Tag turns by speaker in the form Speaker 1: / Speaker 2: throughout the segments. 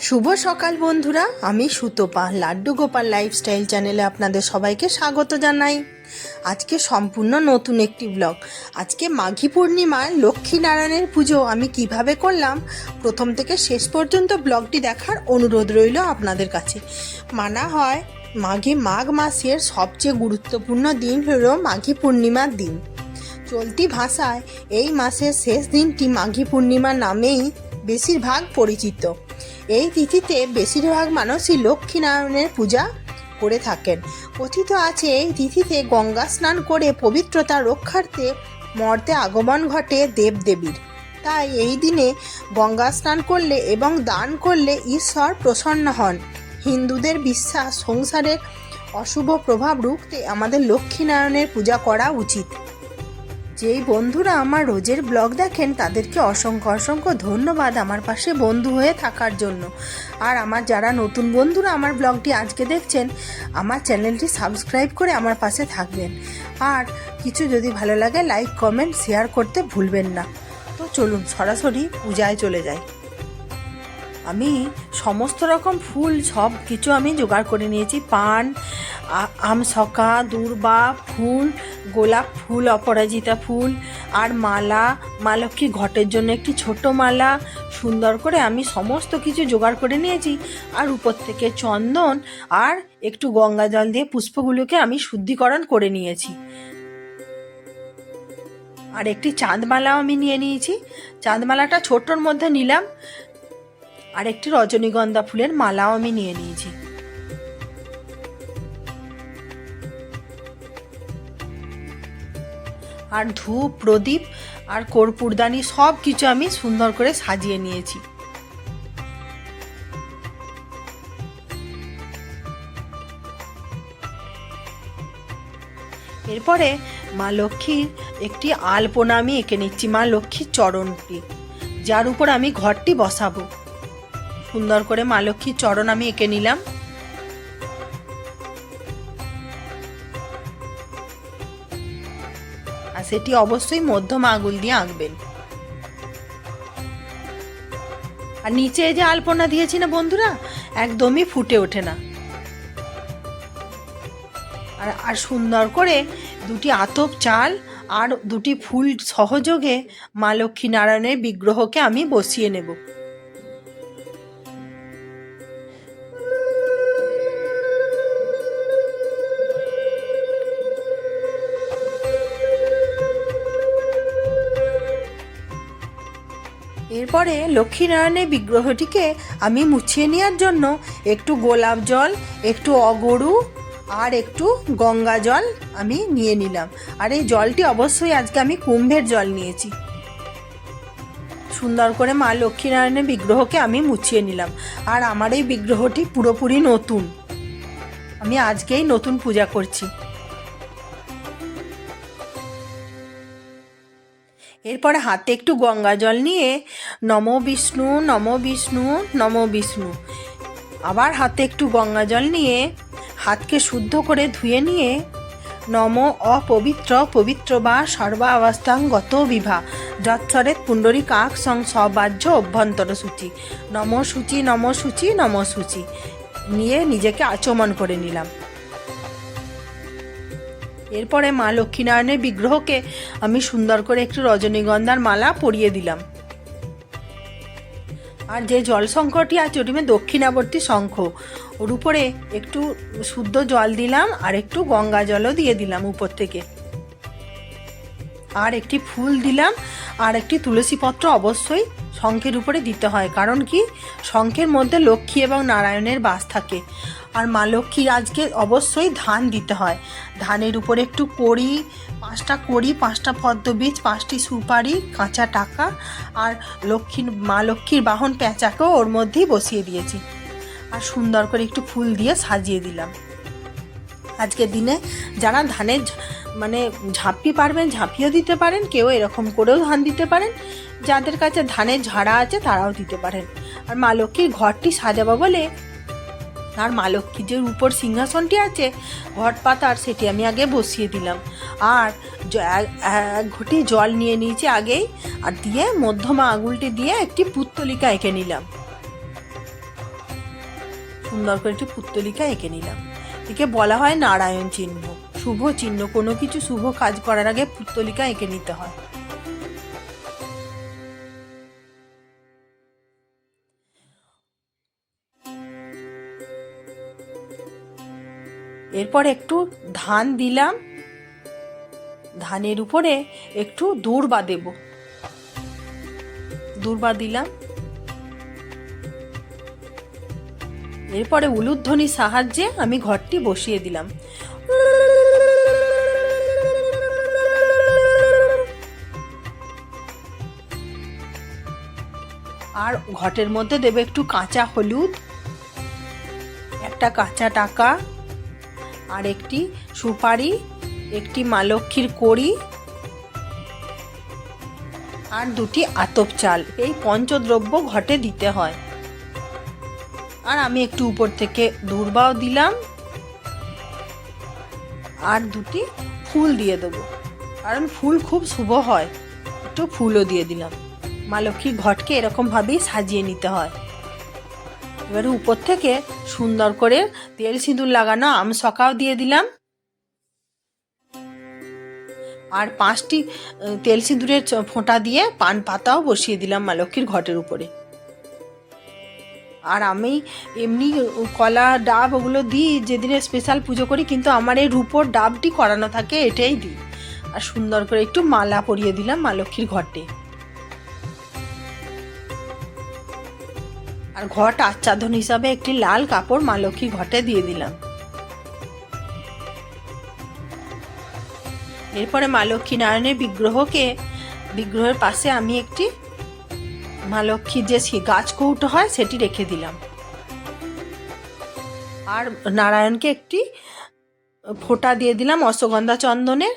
Speaker 1: শুভ সকাল, বন্ধুরা। আমি সুতপা, লাড্ডু গোপাল লাইফস্টাইল চ্যানেলে আপনাদের সবাইকে স্বাগত জানাই। আজকে সম্পূর্ণ নতুন একটি ব্লগ। আজকে মাঘী পূর্ণিমার লক্ষ্মীনারায়ণের পুজো আমি কীভাবে করলাম, প্রথম থেকে শেষ পর্যন্ত ব্লগটি দেখার অনুরোধ রইল আপনাদের কাছে। মানা হয়, মাঘী মাঘ মাসের সবচেয়ে গুরুত্বপূর্ণ দিন হলো মাঘী পূর্ণিমার দিন। চলতি ভাষায়, এই মাসের শেষ দিনটি মাঘী পূর্ণিমা নামেই বেশিরভাগ পরিচিত। এই তিথিতে বেশিরভাগ মানুষই লক্ষ্মীনারায়ণের পূজা করে থাকেন। কথিত আছে, এই তিথিতে গঙ্গা স্নান করে পবিত্রতা রক্ষার্থে মর্তে আগমন ঘটে দেবদেবীর। তাই এই দিনে গঙ্গা স্নান করলে এবং দান করলে ঈশ্বর প্রসন্ন হন। হিন্দুদের বিশ্বাস, সংসারের অশুভ প্রভাব রুখতে আমাদের লক্ষ্মীনারায়ণের পূজা করা উচিত। যেই বন্ধুরা আমার রোজের ব্লগ দেখেন, তাদেরকে অসংখ্য অসংখ্য ধন্যবাদ আমার পাশে বন্ধু হয়ে থাকার জন্য। আর আমার যারা নতুন বন্ধুরা আমার ব্লগটি আজকে দেখছেন, আমার চ্যানেলটি সাবস্ক্রাইব করে আমার পাশে থাকবেন। আর কিছু যদি ভালো লাগে, লাইক, কমেন্ট, শেয়ার করতে ভুলবেন না। তো চলুন সরাসরি পূজায় চলে যাই। আমি সমস্ত রকম ফুল, সব কিছু আমি জোগাড় করে নিয়েছি। পান আমসকা দূর্বা ফুল, গোলাপ ফুল, অপরাজিতা ফুল, আর মালা। মা লক্ষ্মী ঘটের জন্য একটি ছোট মালা সুন্দর করে আমি সমস্ত কিছু জোগাড় করে নিয়েছি। আর উপর থেকে চন্দন আর একটু গঙ্গা জল দিয়ে পুষ্পগুলোকে আমি শুদ্ধিকরণ করে নিয়েছি। আর একটি চাঁদমালাও আমি নিয়ে নিয়েছি। চাঁদমালাটা ছোটোর মধ্যে নিলাম। আর একটি রজনীগন্ধা ফুলের মালাও আমি নিয়ে নিয়েছি। আর ধূপ, প্রদীপ আর কর্পূরদানি সব কিছু আমি সুন্দর করে সাজিয়ে নিয়েছি। এরপরে মা লক্ষ্মীর একটি আলপনা আমি এঁকে নিচ্ছি, মা লক্ষ্মীর চরণটি, যার উপর আমি ঘরটি বসাবো। সুন্দর করে মা লক্ষ্মীর চরণ আমি এঁকে নিলাম। আর সেটি অবশ্যই মধ্যম আঙুল দিয়ে আঁকবেন। আর নিচে যে আলপনা দিয়েছি না বন্ধুরা, একদমই ফুটে ওঠে না। আর আর সুন্দর করে দুটি আতপ চাল আর দুটি ফুল সহযোগে মা লক্ষ্মী নারায়ণের বিগ্রহকে আমি বসিয়ে নেব। এরপরে লক্ষ্মীনারায়ণের বিগ্রহটিকে আমি মুছিয়ে নেওয়ার জন্য একটু গোলাপ জল, একটু অগরু আর একটু গঙ্গা জল আমি নিয়ে নিলাম। আর এই জলটি অবশ্যই আজকে আমি কুম্ভের জল নিয়েছি। সুন্দর করে মা লক্ষ্মীনারায়ণের বিগ্রহকে আমি মুছিয়ে নিলাম। আর আমার এই বিগ্রহটি পুরোপুরি নতুন। আমি আজকেই নতুন পূজা করছি। এরপরে হাতে একটু গঙ্গা জল নিয়ে নম বিষ্ণু নম বিষ্ণু নম বিষ্ণু। আবার হাতে একটু গঙ্গা জল নিয়ে হাতকে শুদ্ধ করে ধুয়ে নিয়ে নম অপবিত্র, পবিত্র বা সর্বাবস্থাঙ্গত বিভা। যৎসরে পুণ্ডরী কাক সং সবাহ্য অভ্যন্তর সূচি। নম সূচি নম সূচি নম সূচি। নিয়ে নিজেকে আচমন করে নিলাম। এরপরে মা লক্ষ্মীনারায়ণের বিগ্রহকে আমি সুন্দর করে একটু রজনীগন্ধার মালা পরিয়ে দিলাম। আর যে জল শঙ্খটি আছে, ওটি দক্ষিণাবর্তী শঙ্খ। ওর উপরে একটু শুদ্ধ জল দিলাম আর একটু গঙ্গা জলও দিয়ে দিলাম উপর থেকে। আর একটি ফুল দিলাম আর একটি তুলসী পত্র অবশ্যই শঙ্খের উপরে দিতে হয়। কারণ কি? শঙ্খের মধ্যে লক্ষ্মী এবং নারায়ণের বাস থাকে। আর মা লক্ষ্মীর আজকে অবশ্যই ধান দিতে হয়। ধানের উপরে একটু কড়ি, পাঁচটা কড়ি, পাঁচটা পদ্ম বীজ, পাঁচটি সুপারি, কাঁচা টাকা আর লক্ষ্মীর, মা লক্ষ্মীর বাহন পেঁচাকেও ওর মধ্যেই বসিয়ে দিয়েছি। আর সুন্দর করে একটু ফুল দিয়ে সাজিয়ে দিলাম। আজকের দিনে যারা ধানের মানে ঝাঁপি পারবেন, ঝাঁপিও দিতে পারেন, কেউ এরকম করেও ধান দিতে পারেন। যাদের কাছে ধানের ঝাড়া আছে তারাও দিতে পারেন। আর মা লক্ষ্মীর ঘরটি সাজাবো বলে আর মা লক্ষ্মীর যে উপর সিংহাসনটি আছে, ঘট পাতার সেটি আমি আগে বসিয়ে দিলাম। আর এক ঘটি জল নিয়ে নিয়েছি আগেই, আর দিয়ে মধ্যমা আঙুলটি দিয়ে একটি পুত্তলিকা এঁকে নিলাম। সুন্দর করে একটি পুত্তলিকা এঁকে নিলাম। একে বলা হয় নারায়ণ চিহ্ন। শুভ চিহ্ন, কোনো কিছু শুভ কাজ করার আগে পুত্তলিকা এঁকে নিতে হয়। এরপর একটু ধান দিলাম। ধানের উপরে একটু দূর্বা দেব। দূর্বা দিলাম। এরপরে উলুধ্বনির সাহায্যে আমি ঘরটি বসিয়ে দিলাম। আর ঘটের মধ্যে দেবে একটু কাঁচা হলুদ, একটা কাঁচা টাকা। আর একটি সুপারি, একটি মা লক্ষ্মীর কড়ি আর দুটি আতপ চাল। এই পঞ্চদ্রব্য ঘটে দিতে হয়। আর আমি একটু উপর থেকে দূর্বাও দিলাম। আর দুটি ফুল দিয়ে দেবো। কারণ ফুল খুব শুভ হয়। একটু ফুলও দিয়ে দিলাম। মা লক্ষ্মীর ঘটকে এরকমভাবেই সাজিয়ে নিতে হয়। এবারে উপর থেকে সুন্দর করে তেল সিঁদুর লাগানো আম সকাও দিয়ে দিলাম। আর পাঁচটি তেল সিঁদুরের ফোঁটা দিয়ে পান পাতাও বসিয়ে দিলাম মা লক্ষ্মীর ঘটের উপরে। আর আমি এমনি কলা ডাব ওগুলো দিই, যেদিনে স্পেশাল পুজো করি, কিন্তু আমার এই রূপোর ডাবটি করানো থাকে, এটাই দিই। আর সুন্দর করে একটু মালা পরিয়ে দিলাম মা লক্ষ্মীর ঘটে। আর ঘট আচ্ছাদন হিসাবে একটি লাল কাপড় মা লক্ষ্মীর ঘটে দিয়ে দিলাম। এরপরে মা লক্ষ্মী নারায়ণের বিগ্রহকে, বিগ্রহের পাশে আমি একটি মা লক্ষ্মীর যে গাছ কৌটো হয় সেটি রেখে দিলাম। আর নারায়ণকে একটি ফোঁটা দিয়ে দিলাম অশ্বগন্ধা চন্দনের।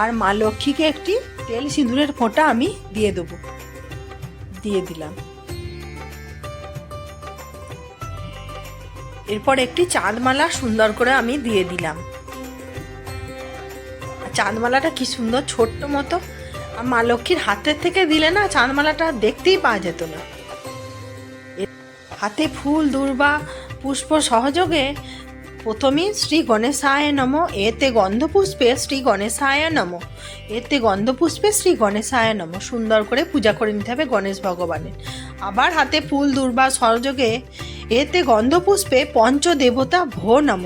Speaker 1: আর মা লক্ষ্মীকে একটি তেল সিঁদুরের ফোঁটা আমি দিয়ে দেবো, দিয়ে দিলাম। এরপর একটি চাঁদমালা সুন্দর করে আমি দিয়ে দিলাম। চাঁদমালাটা কি সুন্দর ছোট্ট মতো। আর মা লক্ষ্মীর হাতের থেকে দিলে না চাঁদমালাটা দেখতেই পাওয়া যেত না। হাতে ফুল, দুর্বা, পুষ্প সহযোগে প্রথমেই শ্রী গণেশায় নম, এতে গন্ধপুষ্পে শ্রী গণেশায় নম, এতে গন্ধপুষ্পে শ্রী গণেশায় নম। সুন্দর করে পূজা করে নিতে হবে গণেশ ভগবানের। আবার হাতে ফুল, দুর্বা সহযোগে এতে গন্ধপুষ্পে পঞ্চদেবতা ভো নম।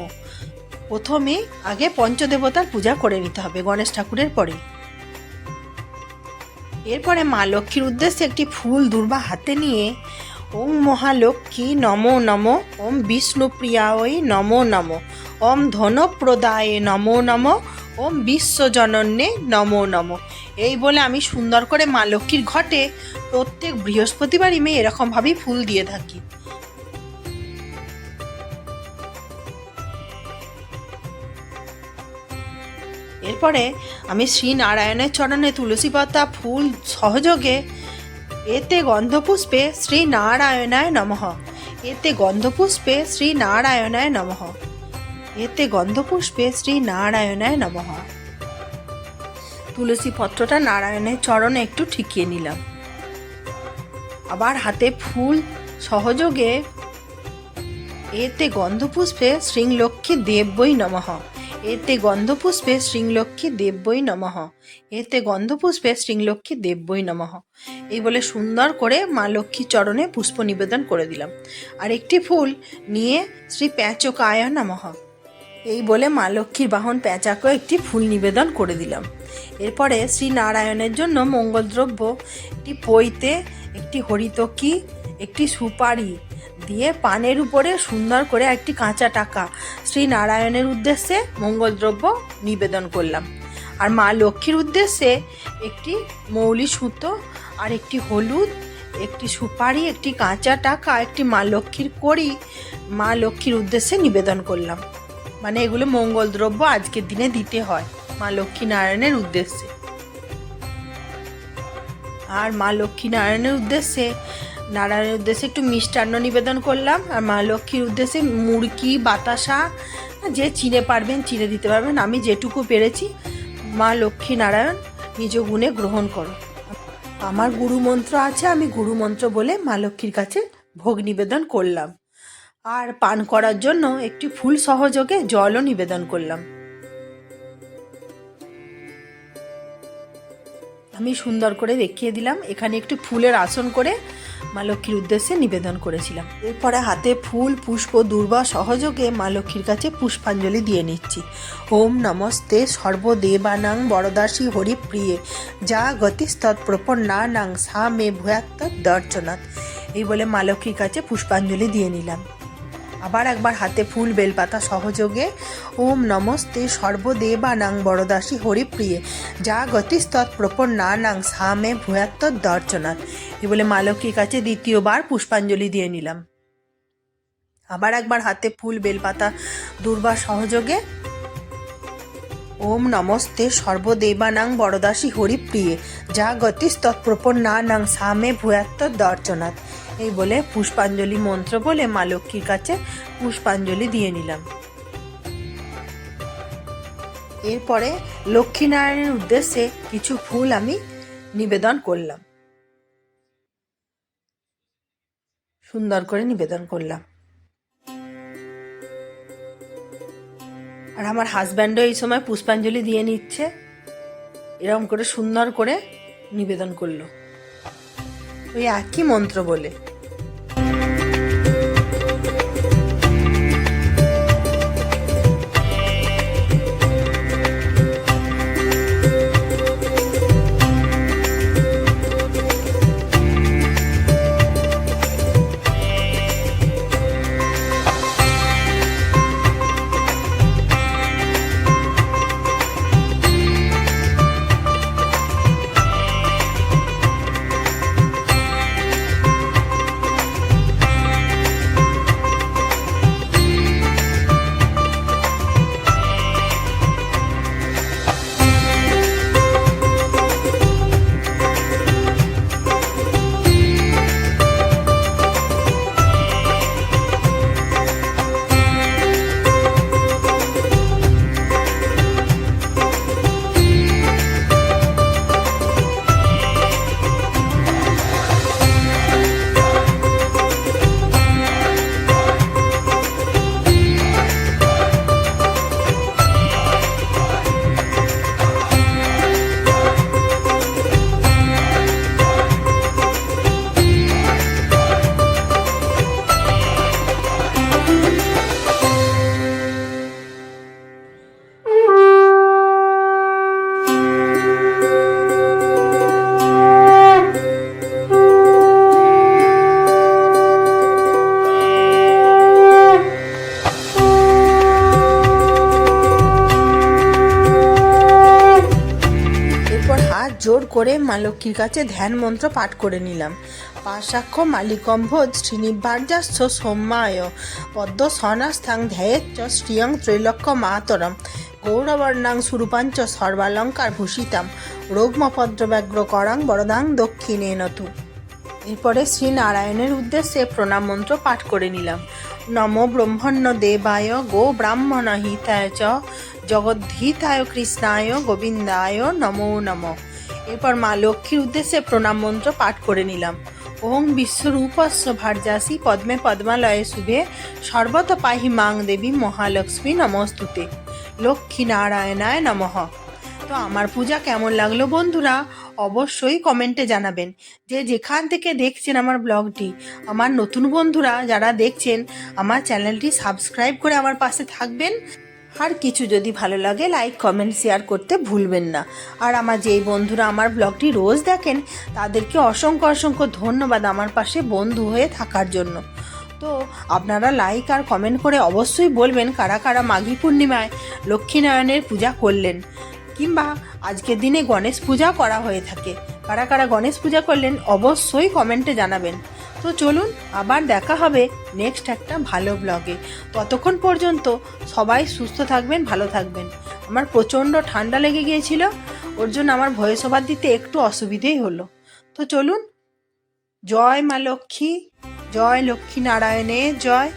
Speaker 1: প্রথমে আগে পঞ্চদেবতার পূজা করে নিতে হবে গণেশ ঠাকুরের পরে। এরপরে মা লক্ষ্মীর উদ্দেশ্যে একটি ফুল, দুর্বা হাতে নিয়ে ওম মহালক্ষ্মী নমো নম, ওম বিষ্ণুপ্রিয়ায় নমো নম, ওম ধনপ্রদায়ে নমো নম, ওম বিশ্বজনন্যে নমো নম। এই বলে আমি সুন্দর করে মা লক্ষ্মীর ঘটে প্রত্যেক বৃহস্পতিবারই আমি এরকমভাবেই ফুল দিয়ে থাকি। এরপরে আমি শ্রী নারায়ণের চরণে তুলসী পাতা ফুল সহযোগে এতে গন্ধপুষ্পে শ্রী নারায়ণায় নমঃ। এতে গন্ধপুষ্পে শ্রী নারায়ণায় নমঃ। এতে গন্ধপুষ্পে শ্রী নারায়ণায় নমঃ। তুলসী পত্রটা নারায়ণের চরণে একটু ঠিকিয়ে নিলাম। আবার হাতে ফুল সহযোগে এতে গন্ধপুষ্পে শ্রীলক্ষ্মী দেব্যই নমঃ। এতে গন্ধপুষ্পে শ্রীলক্ষ্মী দেব্যই নমঃ। এতে গন্ধপুষ্পে শ্রীলক্ষ্মী দেব্যই নমঃ। এই বলে সুন্দর করে মা লক্ষ্মীর চরণে পুষ্প নিবেদন করে দিলাম। আর একটি ফুল নিয়ে শ্রী প্যাচকায় নমঃ। এই বলে মা লক্ষ্মীর বাহন প্যাঁচাকে একটি ফুল নিবেদন করে দিলাম। এরপরে শ্রী নারায়ণের জন্য মঙ্গলদ্রব্য, একটি পইতে একটি হরিতকি, একটি সুপারি দিয়ে পানের উপরে সুন্দর করে একটি কাঁচা টাকা শ্রী নারায়ণের উদ্দেশ্যে মঙ্গলদ্রব্য নিবেদন করলাম। আর মা লক্ষ্মীর উদ্দেশ্যে একটি মৌলি সুতো, আর একটি হলুদ, একটি সুপারি, একটি কাঁচা টাকা, একটি মা লক্ষ্মীর কড়ি মা লক্ষ্মীর উদ্দেশ্যে নিবেদন করলাম। মানে এগুলো মঙ্গল দ্রব্য আজকের দিনে দিতে হয় মা লক্ষ্মী নারায়ণের উদ্দেশ্যে। আর মা লক্ষ্মী নারায়ণের উদ্দেশ্যে নারায়ণের উদ্দেশ্যে একটু মিষ্টান্ন নিবেদন করলাম, আর মা লক্ষ্মীর উদ্দেশ্যে মুরকি বাতাসা, যে চিনে পারবেন চিনে দিতে পারবেন, আমি যেটুকু পেরেছি, মা লক্ষ্মী নারায়ণ নিজ গুণে গ্রহণ করো। আমার গুরু মন্ত্র আছে, আমি গুরু মন্ত্র বলে মা লক্ষ্মীর কাছে ভোগ নিবেদন করলাম। আর পান করার জন্য একটি ফুল সহযোগে জলও নিবেদন করলাম। আমি সুন্দর করে দেখিয়ে দিলাম। এখানে একটু ফুলের আসন করে মা লক্ষ্মীর উদ্দেশ্যে নিবেদন করেছিলাম। এরপরে হাতে ফুল, পুষ্প, দুর্বা সহযোগে মা লক্ষ্মীর কাছে পুষ্পাঞ্জলি দিয়ে নিচ্ছি। ওম নমস্তে, সর্বদেবানাং বরদাসী হরিপ্রিয়ে, যা গতিস্তৎ প্রপন্নানাং সা মে ভূয়াত্তৎ দর্শনাথ এই বলে মা লক্ষ্মীর কাছে পুষ্পাঞ্জলি দিয়ে নিলাম। আবার একবার হাতে ফুল বেলপাতা সহযোগে। ওম নমস্তে সর্বদেবানাং বরদাসী হরিপ্রিয়ে। যা গতিস্তৎ প্রপন্নানাং সামে ভূয়াত্ত দর্শনাথ এই বলে মা লক্ষ্মীর কাছে দ্বিতীয়বার পুষ্পাঞ্জলি দিয়ে নিলাম। আবার একবার হাতে ফুল বেলপাতা দুর্বার সহযোগে। ওম নমস্তে সর্বদেবানাং বরদাসী হরিপ্রিয়ে। যা গতিস্তৎ প্রপন্নানাং সামে ভূয়াত্ত দর্শনাথ এই বলে পুষ্পাঞ্জলি মন্ত্র বলে মা লক্ষ্মীর কাছে পুষ্পাঞ্জলি দিয়ে নিলাম। এরপরে লক্ষ্মীনারায়ণের উদ্দেশ্যে কিছু ফুল আমি নিবেদন করলাম। সুন্দর করে নিবেদন করলাম। আর আমার হাজব্যান্ডও এই সময় পুষ্পাঞ্জলি দিয়ে নিচ্ছে। এরকম করে সুন্দর করে নিবেদন করল। ওই একই মন্ত্র বলে। করে মা লক্ষ্মীর কাছে ধ্যান মন্ত্র পাঠ করে নিলাম। পাশাক্ষ মালিকম্ভোজ শ্রীনিবার্যাশ্চ সৌম্যায় পদ্ম সনাস্থাং ধ্যায়েচ্চ শ্রিয়ং ত্রৈলক্ষ মাতরম গৌরবর্ণাং সুরূপাঞ্চ সর্বালঙ্কার ভূষিতাম রোগমপদ্রব্যাগ্র করাং বরদাং দক্ষিণে নতু। এরপরে শ্রী নারায়ণের উদ্দেশ্যে প্রণাম মন্ত্র পাঠ করে নিলাম। নম ব্রহ্মণ্য দেবায় গো ব্রাহ্মণ হিতায় চ, জগদ্ধিতায় কৃষ্ণায় গোবিন্দায় নমো নম। এরপর মা লক্ষ্মীর উদ্দেশ্যে প্রণাম মন্ত্র পাঠ করে নিলাম। ওং বিশ্বরূপস্য ভার্যাসি পদ্মে পদ্মালয়ে শুভে সর্বত পাহি মাং দেবী মহালক্ষ্মী নমস্তুতে। লক্ষ্মী নারায়ণায় নমঃ। তো আমার পূজা কেমন লাগল বন্ধুরা? অবশ্যই কমেন্টে জানাবেন। যে যেখান থেকে দেখছেন আমার ব্লগটি, আমার নতুন বন্ধুরা যারা দেখছেন, আমার চ্যানেলটি সাবস্ক্রাইব করে আমার পাশে থাকবেন। আর কিছু যদি ভালো লাগে লাইক কমেন্ট শেয়ার করতে ভুলবেন না। আর আমার যেই বন্ধুরা আমার ব্লগটি রোজ দেখেন, তাদেরকে অসংখ্য অসংখ্য ধন্যবাদ আমার পাশে বন্ধু হয়ে থাকার জন্য। তো আপনারা লাইক আর কমেন্ট করে অবশ্যই বলবেন কারা কারা মাঘী পূর্ণিমায় লক্ষ্মীনারায়ণের পূজা করলেন, কিংবা আজকের দিনে গণেশ পূজা করা হয়ে থাকে। কারা কারা গণেশ পূজা করলেন, অবশ্যই কমেন্টে জানাবেন। তো চলুন আবার দেখা হবে নেক্সট একটা ভালো ব্লগে ততক্ষণ পর্যন্ত সবাই সুস্থ থাকবেন, ভালো থাকবেন। আমার প্রচণ্ড ঠান্ডা লেগে গিয়েছিল, ওর জন্য আমার ভয়েস ওভার দিতে একটু অসুবিধেই হলো। তো চলুন, জয় মা লক্ষ্মী, জয় লক্ষ্মী নারায়ণে, জয়।